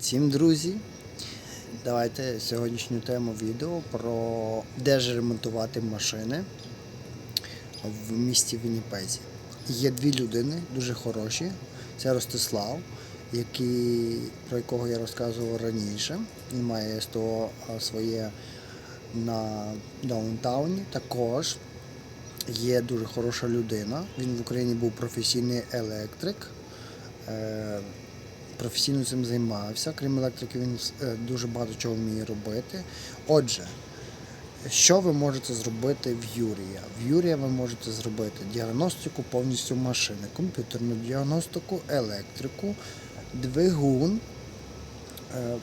Всім друзі! Давайте сьогоднішню тему відео про де ж ремонтувати машини в місті Вінніпезі. Є дві людини, дуже хороші. Це Ростислав, який, про якого я розказував раніше. Він має СТО своє на даунтауні. Також є дуже хороша людина. Він в Україні був професійний електрик. Професійно цим займався. Крім електрики, він е, дуже багато чого вміє робити. Отже, що ви можете зробити в Юрія? В Юрія ви можете зробити діагностику повністю машини, комп'ютерну діагностику, електрику, двигун, е,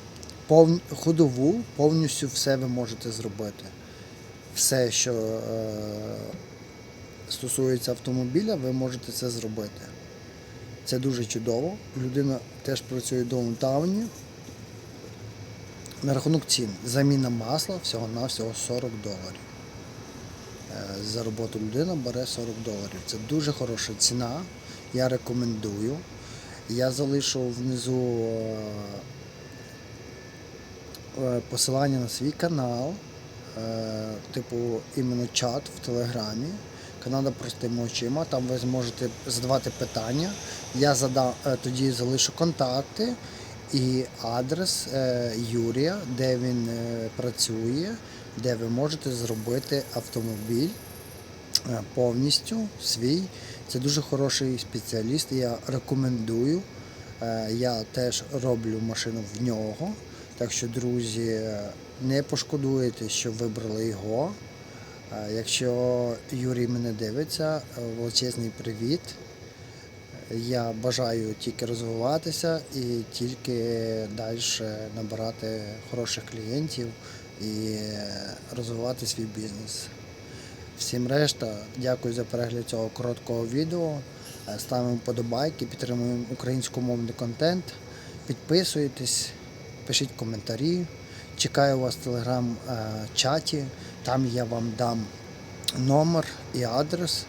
ходову, повністю все ви можете зробити. Все, що е, стосується автомобіля, ви можете це зробити. Це дуже чудово. Людина теж працює в даунтауні. На рахунок цін. Заміна масла всього-навсього 40 доларів. Е, За роботу людина бере 40 доларів. Це дуже хороша ціна. Я рекомендую. Я залишу внизу е, е, посилання на свій канал, типу іменно чат в Телеграмі. Канада простими очима. Там ви зможете задавати питання. Я задам, е, тоді залишу контакти і адрес е, Юрія, де він е, працює, де ви можете зробити автомобіль повністю свій. Це дуже хороший спеціаліст. Я рекомендую. Я теж роблю машину в нього. Так що, друзі, не пошкодуєте, що вибрали його. Е, Якщо Юрій мене дивиться, е, величезний привіт. Я бажаю тільки розвиватися і тільки далі набирати хороших клієнтів і е, розвивати свій бізнес. Всім решта, дякую за перегляд цього короткого відео. Е, Ставимо вподобайки, підтримуємо українськомовний контент. Підписуйтесь, пишіть коментарі. Чекаю вас в телеграм-чаті. Там я вам дам номер і адрес.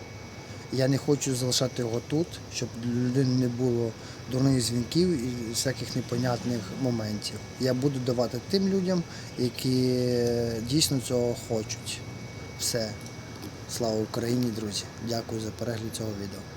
Я не хочу залишати його тут, щоб людини не було дурних дзвінків і всяких непонятних моментів. Я буду давати тим людям, які дійсно цього хочуть. Все. Слава Україні, друзі! Дякую за перегляд цього відео.